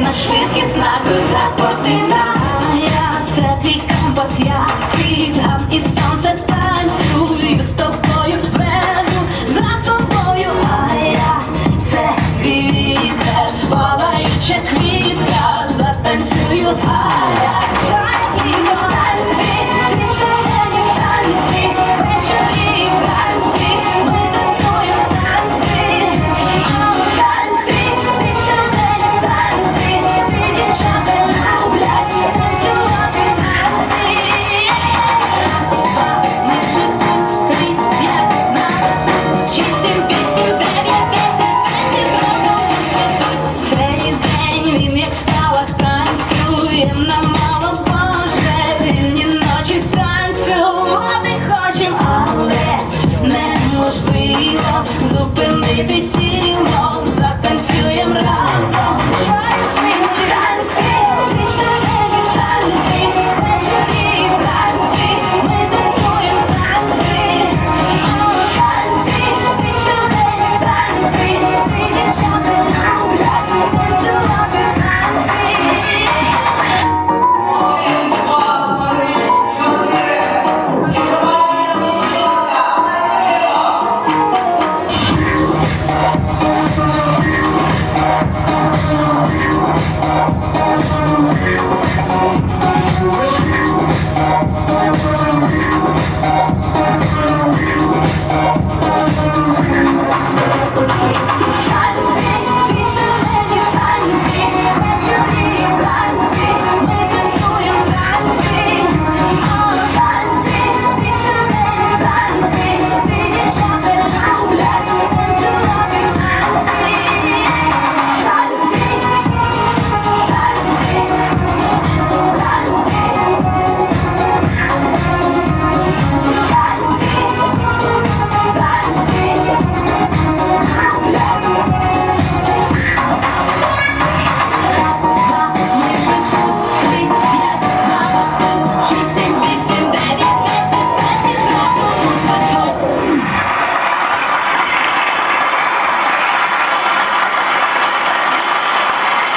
машина, швидкісна, крута, спортивна. Я це твій компас, я світ, і сонце танцюю з тобою, веду за собою, а я це вітер, палаюча квітка, затанцюю, а танцюєм на мало Боже, дивні ночі танцювати хочем, але неможливо зупинитися.